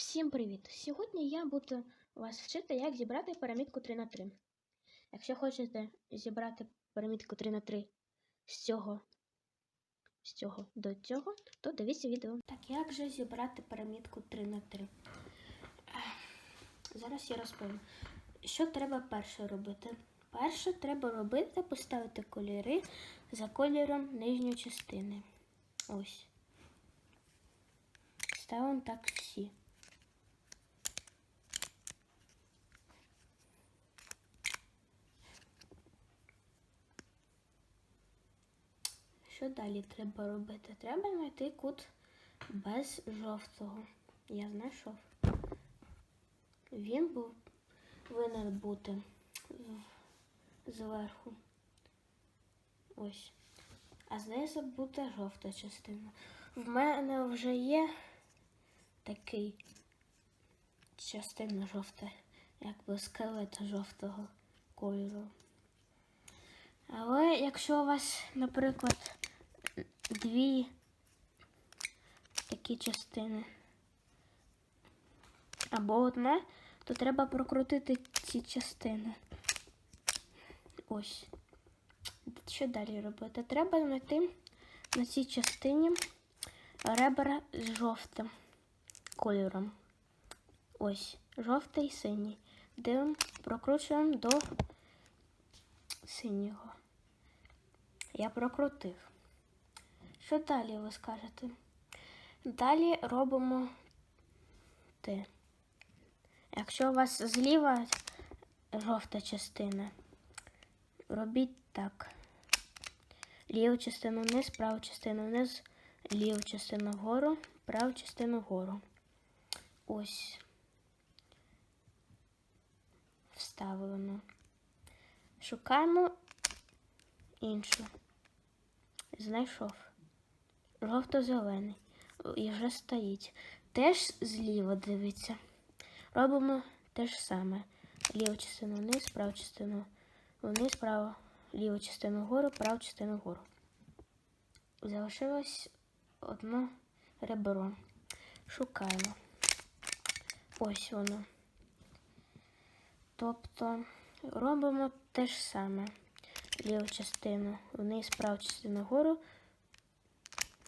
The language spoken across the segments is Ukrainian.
Всім привіт! Сьогодні я буду вас вчити, як зібрати пірамідку 3 на 3 Якщо хочете зібрати пірамідку 3 на 3 з цього, з цього до цього, то дивіться відео. Так, як же зібрати пірамідку 3 на 3 Зараз я розповім. Що треба перше робити? Перше треба робити поставити кольори за кольором нижньої частини. Ось. Ставимо так всі. Що далі треба робити? Треба знайти кут без жовтого. Я знайшов. Він був повинен бути зверху. Ось. А знизу буде жовта частина. В мене вже є такий частина жовта, якби скелет жовтого кольору. Але якщо у вас, наприклад, дві такі частини або одна, то треба прокрутити ці частини. Ось. Що далі робити? Треба знайти на цій частині ребра з жовтим кольором. Ось, жовтий і синій. Дивимо, прокручуємо до синього. Я прокрутив. Що далі ви скажете? Далі робимо те. Якщо у вас зліва жовта частина, робіть так. Ліву частину вниз, праву частину вниз, ліву частину вгору, праву частину вгору. Ось. Вставлено. Шукаємо іншу. Знайшов. Жовто-зелений. І вже стоїть. Теж зліва дивиться. Робимо те ж саме. Ліву частину вниз, праву частину вниз, право, ліву частину вгору, праву частину вгору. Залишилось одне ребро. Шукаємо. Ось воно. Тобто робимо те ж саме. Ліву частину вниз, праву частину вгору,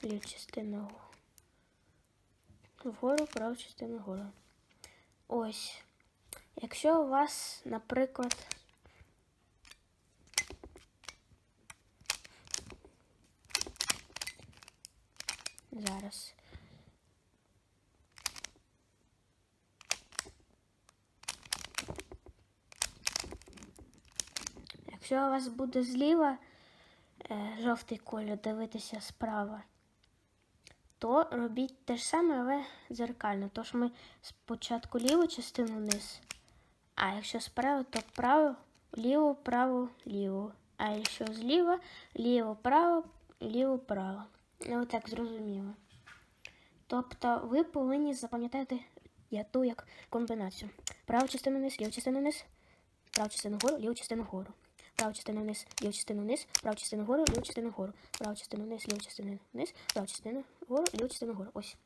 ліву частину вгору, праву частину вгору. Ось. Якщо у вас, наприклад, зараз. Якщо у вас буде зліва е, жовтий колір дивитися справа, то робіть те ж саме, але дзеркально. Тож ми спочатку ліву частину вниз, а якщо справа, то право, ліву, право, ліву. А якщо зліва, ліво, право, ліво, право. Ну, так зрозуміло. Тобто ви повинні запам'ятати ту як комбінацію. Праву частину вниз, ліву частину вниз, праву частину вгору, ліву частину вгору. Праву частину вниз, ліву частину вниз, праву частину вгору, ліву частину вгору. Праву частину вниз, ліву частину вниз, праву частину вгору, ліву частину вгору. Ось.